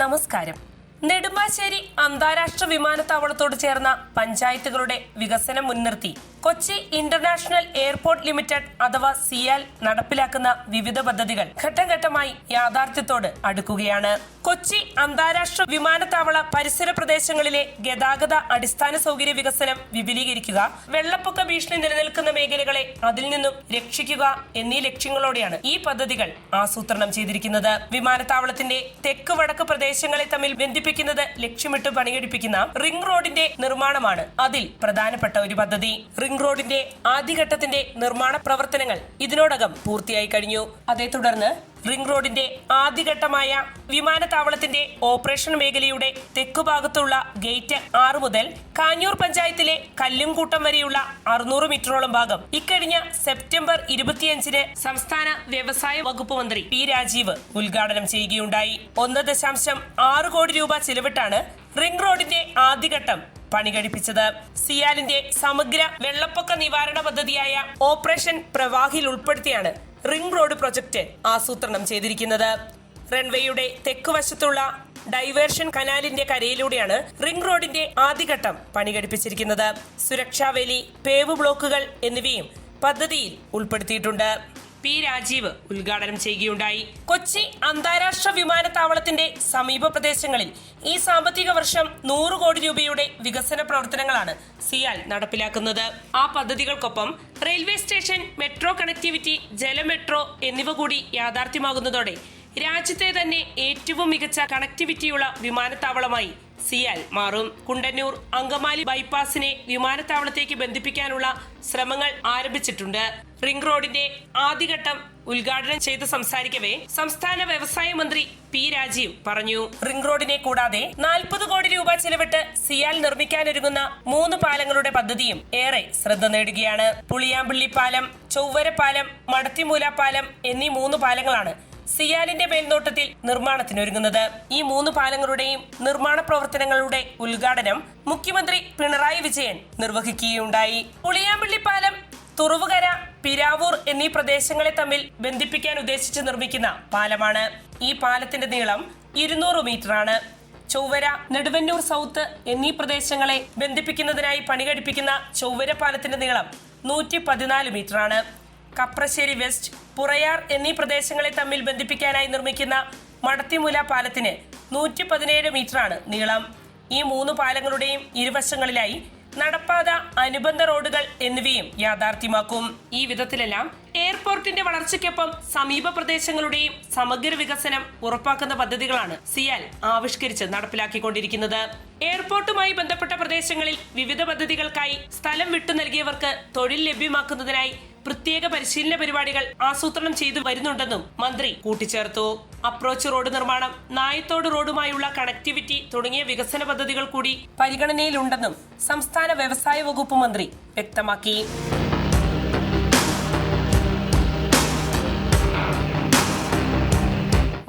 നമസ്കാരം. നെടുമ്പാശ്ശേരി അന്താരാഷ്ട്ര വിമാനത്താവളത്തോട് ചേർന്ന പഞ്ചായത്തുകളുടെ വികസനം മുൻനിർത്തി. കൊച്ചി ഇന്റർനാഷണൽ എയർപോർട്ട് ലിമിറ്റഡ് അഥവാ സിയാൽ നടപ്പിലാക്കുന്ന വിവിധ പദ്ധതികൾ ഘട്ടം ഘട്ടമായി യാഥാർത്ഥ്യത്തോട് അടുക്കുകയാണ്. കൊച്ചി അന്താരാഷ്ട്ര വിമാനത്താവള പരിസര പ്രദേശങ്ങളിലെ ഗതാഗത അടിസ്ഥാന സൗകര്യ വികസനം വിപുലീകരിക്കുക വെള്ളപ്പൊക്ക ഭീഷണി നിലനിൽക്കുന്ന മേഖലകളെ അതിൽ നിന്നും രക്ഷിക്കുക എന്നീ ലക്ഷ്യങ്ങളോടെയാണ് ഈ പദ്ധതികൾ ആസൂത്രണം ചെയ്തിരിക്കുന്നത്. വിമാനത്താവളത്തിന്റെ തെക്ക് വടക്ക് പ്രദേശങ്ങളെ തമ്മിൽ ബന്ധിപ്പിക്കുന്നത് ലക്ഷ്യമിട്ട് പണിയെടുപ്പിക്കുന്ന റിംഗ് റോഡിന്റെ നിർമ്മാണമാണ് അതിൽ പ്രധാനപ്പെട്ട ഒരു പദ്ധതി. റിംഗ് റോഡിന്റെ ആദ്യഘട്ടത്തിന്റെ നിർമ്മാണ പ്രവർത്തനങ്ങൾ ഇതിനോടകം പൂർത്തിയായി കഴിഞ്ഞു. അതേ തുടർന്ന് റിംഗ് റോഡിന്റെ ആദ്യഘട്ടമായ വിമാനത്താവളത്തിന്റെ ഓപ്പറേഷൻ മേഖലയുടെ തെക്കുഭാഗത്തുള്ള ഗേറ്റ് ആറ് മുതൽ കാഞ്ഞൂർ പഞ്ചായത്തിലെ കല്ലുംകൂട്ടം വരെയുള്ള അറുന്നൂറ് മീറ്ററോളം ഭാഗം ഇക്കഴിഞ്ഞ സെപ്റ്റംബർ ഇരുപത്തിയഞ്ചിന് സംസ്ഥാന വ്യവസായ വകുപ്പ് മന്ത്രി പി രാജീവ് ഉദ്ഘാടനം ചെയ്യുകയുണ്ടായി. ഒന്ന് ദശാംശം ആറ് കോടി രൂപ ചിലവിട്ടാണ് റിംഗ് റോഡിന്റെ ആദ്യഘട്ടം പണി കഴിപ്പിച്ചത്. സിയാലിന്റെ സമഗ്ര വെള്ളപ്പൊക്ക നിവാരണ പദ്ധതിയായ ഓപ്പറേഷൻ പ്രവാഹിൽ ഉൾപ്പെടുത്തിയാണ് റിംഗ് റോഡ് പ്രൊജക്ട് ആസൂത്രണം ചെയ്തിരിക്കുന്നത്. റൺവേയുടെ തെക്കുവശത്തുള്ള ഡൈവേർഷൻ കനാലിന്റെ കരയിലൂടെയാണ് റിംഗ് റോഡിന്റെ ആദ്യഘട്ടം പണികഴിപ്പിച്ചിരിക്കുന്നത് സുരക്ഷാവേലി പേവ് ബ്ലോക്കുകൾ എന്നിവയും പദ്ധതിയിൽ ഉൾപ്പെടുത്തിയിട്ടുണ്ട്. പി രാജീവ് ഉദ്ഘാടനം ചെയ്യുകയുണ്ടായി. കൊച്ചി അന്താരാഷ്ട്ര വിമാനത്താവളത്തിന്റെ സമീപ പ്രദേശങ്ങളിൽ ഈ സാമ്പത്തിക വർഷം നൂറ് കോടി രൂപയുടെ വികസന പ്രവർത്തനങ്ങളാണ് സിയാൽ നടപ്പിലാക്കുന്നത്. ആ പദ്ധതികൾക്കൊപ്പം റെയിൽവേ സ്റ്റേഷൻ മെട്രോ കണക്ടിവിറ്റി ജലമെട്രോ എന്നിവ കൂടി യാഥാർത്ഥ്യമാകുന്നതോടെ രാജ്യത്തെ തന്നെ ഏറ്റവും മികച്ച കണക്ടിവിറ്റിയുള്ള വിമാനത്താവളമായി സിയാൽ മാറും. കുണ്ടന്നൂർ അങ്കമാലി ബൈപ്പാസിനെ വിമാനത്താവളത്തേക്ക് ബന്ധിപ്പിക്കാനുള്ള ശ്രമങ്ങൾ ആരംഭിച്ചിട്ടുണ്ട്. റിംഗ് റോഡിന്റെ ആദ്യഘട്ടം ഉദ്ഘാടനം ചെയ്ത് സംസാരിക്കവേ സംസ്ഥാന വ്യവസായ മന്ത്രി പി രാജീവ് പറഞ്ഞു. റിംഗ് റോഡിനെ കൂടാതെ നാൽപ്പത് കോടി രൂപ ചെലവിട്ട് സിയാൽ നിർമ്മിക്കാനൊരുങ്ങുന്ന മൂന്ന് പാലങ്ങളുടെ പദ്ധതിയും ഏറെ ശ്രദ്ധ നേടുകയാണ്. പുളിയാമ്പള്ളി പാലം ചൊവ്വര പാലം മടത്തിമൂല പാലം എന്നീ മൂന്ന് പാലങ്ങളാണ് സിയാലിന്റെ മേൽനോട്ടത്തിൽ നിർമ്മാണത്തിനൊരുങ്ങുന്നത്. ഈ മൂന്ന് പാലങ്ങളുടെയും നിർമ്മാണ പ്രവർത്തനങ്ങളുടെ ഉദ്ഘാടനം മുഖ്യമന്ത്രി പിണറായി വിജയൻ നിർവഹിക്കുകയുണ്ടായി. പുളിയാമ്പള്ളി പാലം തുറവുകര പിരാവൂർ എന്നീ പ്രദേശങ്ങളെ തമ്മിൽ ബന്ധിപ്പിക്കാൻ ഉദ്ദേശിച്ച് നിർമ്മിക്കുന്ന പാലമാണ്. ഈ പാലത്തിന്റെ നീളം ഇരുന്നൂറ് ആണ് ചൊവ്വര നെടുവന്നൂർ സൗത്ത് എന്നീ പ്രദേശങ്ങളെ ബന്ധിപ്പിക്കുന്നതിനായി പണികഴിപ്പിക്കുന്ന ചൊവ്വര പാലത്തിന്റെ നീളം നൂറ്റി പതിനാല് മീറ്ററാണ്. കപ്രശ്ശേരി വെസ്റ്റ് പുറയാർ എന്നീ പ്രദേശങ്ങളെ തമ്മിൽ ബന്ധിപ്പിക്കാനായി നിർമ്മിക്കുന്ന മടത്തിമുല പാലത്തിന് നൂറ്റി പതിനേഴ് മീറ്ററാണ് നീളം. ഈ മൂന്ന് പാലങ്ങളുടെയും ഇരുവശങ്ങളിലായി നടപ്പാത അനുബന്ധ റോഡുകൾ എന്നിവയും യാഥാർത്ഥ്യമാക്കും. ഈ വിധത്തിലെല്ലാം എയർപോർട്ടിന്റെ വളർച്ചയ്ക്കൊപ്പം സമീപ പ്രദേശങ്ങളുടെയും സമഗ്ര വികസനം ഉറപ്പാക്കുന്ന പദ്ധതികളാണ് സിയാൽ ആവിഷ്കരിച്ച് നടപ്പിലാക്കിക്കൊണ്ടിരിക്കുന്നത്. എയർപോർട്ടുമായി ബന്ധപ്പെട്ട പ്രദേശങ്ങളിൽ വിവിധ പദ്ധതികൾക്കായി സ്ഥലം വിട്ടു നൽകിയവർക്ക് തൊഴിൽ ലഭ്യമാക്കുന്നതിനായി പ്രത്യേക പരിശീലന പരിപാടികൾ ആസൂത്രണം ചെയ്തു വരുന്നുണ്ടെന്നും മന്ത്രി കൂട്ടിച്ചേർത്തു. അപ്രോച്ച് റോഡ് നിർമ്മാണം നായത്തോട് റോഡുമായുള്ള കണക്ടിവിറ്റി തുടങ്ങിയ വികസന പദ്ധതികൾ കൂടി പരിഗണനയിലുണ്ടെന്നും സംസ്ഥാന വ്യവസായ വകുപ്പ് മന്ത്രി വ്യക്തമാക്കി.